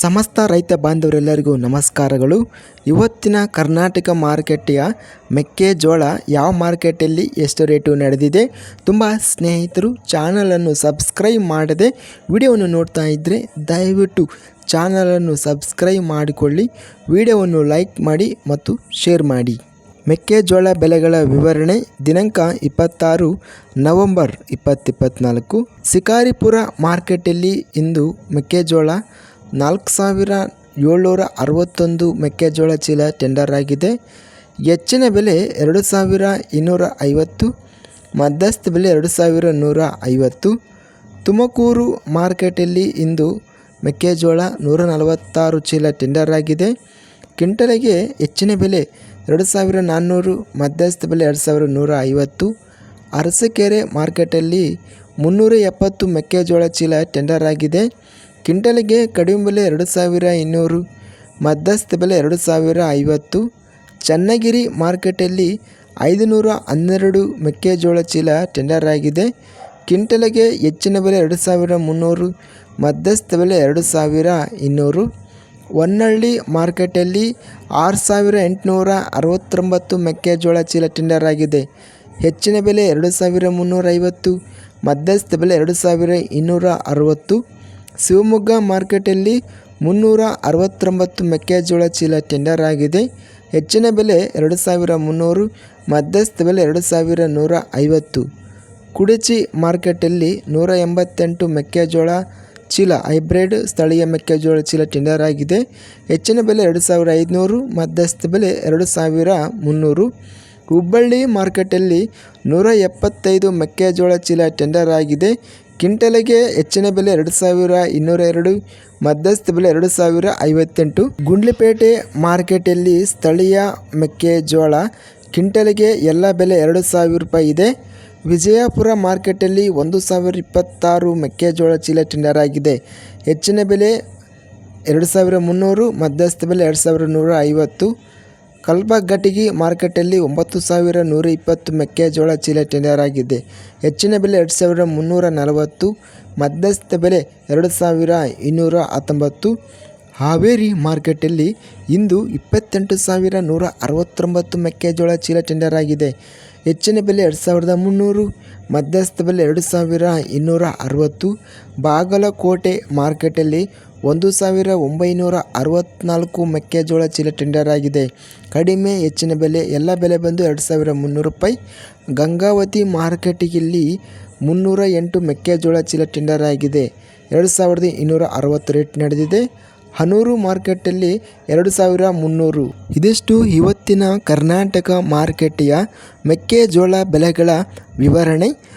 ಸಮಸ್ತ ರೈತ ಬಾಂಧವರೆಲ್ಲರಿಗೂ ನಮಸ್ಕಾರಗಳು. ಇವತ್ತಿನ ಕರ್ನಾಟಕ ಮಾರುಕಟ್ಟೆಯ ಮೆಕ್ಕೆಜೋಳ ಯಾವ ಮಾರ್ಕೆಟಲ್ಲಿ ಎಷ್ಟು ರೇಟು ನಡೆದಿದೆ ತುಂಬ ಸ್ನೇಹಿತರು ಚಾನಲನ್ನು ಸಬ್ಸ್ಕ್ರೈಬ್ ಮಾಡದೆ ವಿಡಿಯೋವನ್ನು ನೋಡ್ತಾ ಇದ್ದರೆ ದಯವಿಟ್ಟು ಚಾನಲನ್ನು ಸಬ್ಸ್ಕ್ರೈಬ್ ಮಾಡಿಕೊಳ್ಳಿ, ವಿಡಿಯೋವನ್ನು ಲೈಕ್ ಮಾಡಿ ಮತ್ತು ಶೇರ್ ಮಾಡಿ. ಮೆಕ್ಕೆಜೋಳ ಬೆಲೆಗಳ ವಿವರಣೆ ದಿನಾಂಕ ಇಪ್ಪತ್ತಾರು ನವೆಂಬರ್ ಇಪ್ಪತ್ತಿಪ್ಪತ್ನಾಲ್ಕು ಶಿಕಾರಿಪುರ ಮಾರ್ಕೆಟಲ್ಲಿ ಇಂದು ಮೆಕ್ಕೆಜೋಳ ನಾಲ್ಕು ಸಾವಿರ ಏಳ್ನೂರ ಅರವತ್ತೊಂದು ಮೆಕ್ಕೆಜೋಳ ಚೀಲ ಟೆಂಡರ್ ಆಗಿದೆ. ಹೆಚ್ಚಿನ ಬೆಲೆ ಎರಡು ಸಾವಿರ ಇನ್ನೂರ ಐವತ್ತು, ಮಧ್ಯಸ್ಥ ಬೆಲೆ ಎರಡು ಸಾವಿರ ನೂರ ಐವತ್ತು. ತುಮಕೂರು ಮಾರ್ಕೆಟಲ್ಲಿ ಇಂದು ಮೆಕ್ಕೆಜೋಳ ನೂರ ನಲವತ್ತಾರು ಚೀಲ ಟೆಂಡರ್ ಆಗಿದೆ. ಕ್ವಿಂಟಲಿಗೆ ಹೆಚ್ಚಿನ ಬೆಲೆ ಎರಡು ಸಾವಿರ ನಾನ್ನೂರು, ಮಧ್ಯಸ್ಥ ಬೆಲೆ ಎರಡು ಸಾವಿರ ನೂರ ಐವತ್ತು. ಅರಸಕೆರೆ ಮಾರ್ಕೆಟಲ್ಲಿ ಮುನ್ನೂರ ಎಪ್ಪತ್ತು ಮೆಕ್ಕೆಜೋಳ ಚೀಲ ಟೆಂಡರ್ ಆಗಿದೆ. ಕ್ವಿಂಟಲಿಗೆ ಕಡಿಮೆ ಬೆಲೆ ಎರಡು ಸಾವಿರ ಇನ್ನೂರು, ಮಧ್ಯಸ್ಥ ಬೆಲೆ ಎರಡು ಸಾವಿರ ಐವತ್ತು. ಚನ್ನಗಿರಿ ಮಾರ್ಕೆಟಲ್ಲಿ ಐದುನೂರ ಹನ್ನೆರಡು ಮೆಕ್ಕೆಜೋಳ ಚೀಲ ಟೆಂಡರ್ ಆಗಿದೆ. ಕಿಂಟಲಿಗೆ ಹೆಚ್ಚಿನ ಬೆಲೆ ಎರಡು ಸಾವಿರ ಮುನ್ನೂರು, ಮಧ್ಯಸ್ಥ ಬೆಲೆ ಎರಡು ಸಾವಿರ ಇನ್ನೂರು. ಹೊನ್ನಳ್ಳಿ ಮಾರ್ಕೆಟಲ್ಲಿ ಆರು ಸಾವಿರ ಎಂಟುನೂರ ಅರವತ್ತೊಂಬತ್ತು ಮೆಕ್ಕೆಜೋಳ ಚೀಲ ಟೆಂಡರ್ ಆಗಿದೆ. ಹೆಚ್ಚಿನ ಬೆಲೆ ಎರಡು ಸಾವಿರ ಮುನ್ನೂರೈವತ್ತು ಮಧ್ಯಸ್ಥ ಬೆಲೆ ಎರಡು ಸಾವಿರ ಇನ್ನೂರ ಅರವತ್ತು. ಶಿವಮೊಗ್ಗ ಮಾರ್ಕೆಟಲ್ಲಿ ಮುನ್ನೂರ ಅರವತ್ತೊಂಬತ್ತು ಮೆಕ್ಕೆಜೋಳ ಚೀಲ ಟೆಂಡರ್ ಆಗಿದೆ. ಹೆಚ್ಚಿನ ಬೆಲೆ ಎರಡು ಸಾವಿರ ಮುನ್ನೂರು ಮಧ್ಯಸ್ಥ ಬೆಲೆ ಎರಡು ಸಾವಿರ ನೂರ ಐವತ್ತು ಕುಡಚಿ ಮಾರ್ಕೆಟಲ್ಲಿ ನೂರ ಎಂಬತ್ತೆಂಟು ಮೆಕ್ಕೆಜೋಳ ಚೀಲ, ಹೈಬ್ರಿಡ್ ಸ್ಥಳೀಯ ಮೆಕ್ಕೆಜೋಳ ಚೀಲ ಟೆಂಡರ್ ಆಗಿದೆ. ಹೆಚ್ಚಿನ ಬೆಲೆ ಎರಡು ಸಾವಿರ ಐದುನೂರು ಮಧ್ಯಸ್ಥ ಬೆಲೆ ಎರಡು ಸಾವಿರ ಮುನ್ನೂರು ಹುಬ್ಬಳ್ಳಿ ಮಾರ್ಕೆಟಲ್ಲಿ ನೂರ ಎಪ್ಪತ್ತೈದು ಮೆಕ್ಕೆಜೋಳ ಚೀಲ ಟೆಂಡರ್ ಆಗಿದೆ. ಕ್ವಿಂಟಲಿಗೆ ಹೆಚ್ಚಿನ ಬೆಲೆ ಎರಡು ಸಾವಿರ ಇನ್ನೂರ ಎರಡು, ಮಧ್ಯಸ್ಥ ಬೆಲೆ ಎರಡು ಸಾವಿರ ಐವತ್ತೆಂಟು. ಗುಂಡ್ಲಿಪೇಟೆ ಮಾರ್ಕೆಟಲ್ಲಿ ಸ್ಥಳೀಯ ಮೆಕ್ಕೆಜೋಳ ಕ್ವಿಂಟಲಿಗೆ ಎಲ್ಲ ಬೆಲೆ ಎರಡು ಸಾವಿರ ರೂಪಾಯಿ ಇದೆ. ವಿಜಯಪುರ ಮಾರ್ಕೆಟಲ್ಲಿ ಒಂದು ಸಾವಿರ ಇಪ್ಪತ್ತಾರು ಮೆಕ್ಕೆಜೋಳ ಚೀಲ ಟೆಂಡರ್ ಆಗಿದೆ. ಹೆಚ್ಚಿನ ಬೆಲೆ ಎರಡು ಸಾವಿರ ಮುನ್ನೂರು, ಮಧ್ಯಸ್ಥ ಬೆಲೆ ಎರಡು ಸಾವಿರ ನೂರ ಐವತ್ತು. ಕಲ್ಬಘಟಗಿ ಮಾರ್ಕೆಟಲ್ಲಿ ಒಂಬತ್ತು ಸಾವಿರ ನೂರ ಇಪ್ಪತ್ತು ಮೆಕ್ಕೆಜೋಳ ಚೀಲ ಟೆಂಡರ್ ಆಗಿದೆ ಹೆಚ್ಚಿನ ಬೆಲೆ ಎರಡು ಸಾವಿರ ಮುನ್ನೂರ ನಲವತ್ತು, ಮಧ್ಯಸ್ಥ ಬೆಲೆ ಎರಡು ಸಾವಿರ ಇನ್ನೂರ ಹತ್ತೊಂಬತ್ತು. ಹಾವೇರಿ ಮಾರ್ಕೆಟಲ್ಲಿ ಇಂದು ಇಪ್ಪತ್ತೆಂಟು ಸಾವಿರ ನೂರ ಅರವತ್ತೊಂಬತ್ತು ಮೆಕ್ಕೆಜೋಳ ಚೀಲ ಟೆಂಡರ್ ಆಗಿದೆ ಹೆಚ್ಚಿನ ಬೆಲೆ ಎರಡು ಸಾವಿರದ ಮುನ್ನೂರು, ಮಧ್ಯಸ್ಥ ಬೆಲೆ ಎರಡು ಸಾವಿರ ಇನ್ನೂರ ಅರವತ್ತು. ಬಾಗಲಕೋಟೆ ಮಾರ್ಕೆಟಲ್ಲಿ ಒಂದು ಸಾವಿರ ಒಂಬೈನೂರ ಅರವತ್ತ್ನಾಲ್ಕು ಮೆಕ್ಕೆಜೋಳ ಚೀಲ ಟೆಂಡರ್ ಆಗಿದೆ. ಕಡಿಮೆ ಹೆಚ್ಚಿನ ಬೆಲೆ, ಎಲ್ಲ ಬೆಲೆ ಬಂದು ಎರಡು ಸಾವಿರ ಮುನ್ನೂರು ರೂಪಾಯಿ. ಗಂಗಾವತಿ ಮಾರ್ಕೆಟಿನಲ್ಲಿ ಮುನ್ನೂರ ಎಂಟು ಮೆಕ್ಕೆಜೋಳ ಚೀಲ ಟೆಂಡರ್ ಆಗಿದೆ. ಎರಡು ಸಾವಿರದ ಇನ್ನೂರ ಅರವತ್ತು ರೇಟ್ ನಡೆದಿದೆ. ಹನೂರು ಮಾರ್ಕೆಟಲ್ಲಿ ಎರಡು ಸಾವಿರ ಮುನ್ನೂರು. ಇದಿಷ್ಟು ಇವತ್ತಿನ ಕರ್ನಾಟಕ ಮಾರುಕಟ್ಟೆಯ ಮೆಕ್ಕೆಜೋಳ ಬೆಲೆಗಳ ವಿವರಣೆ.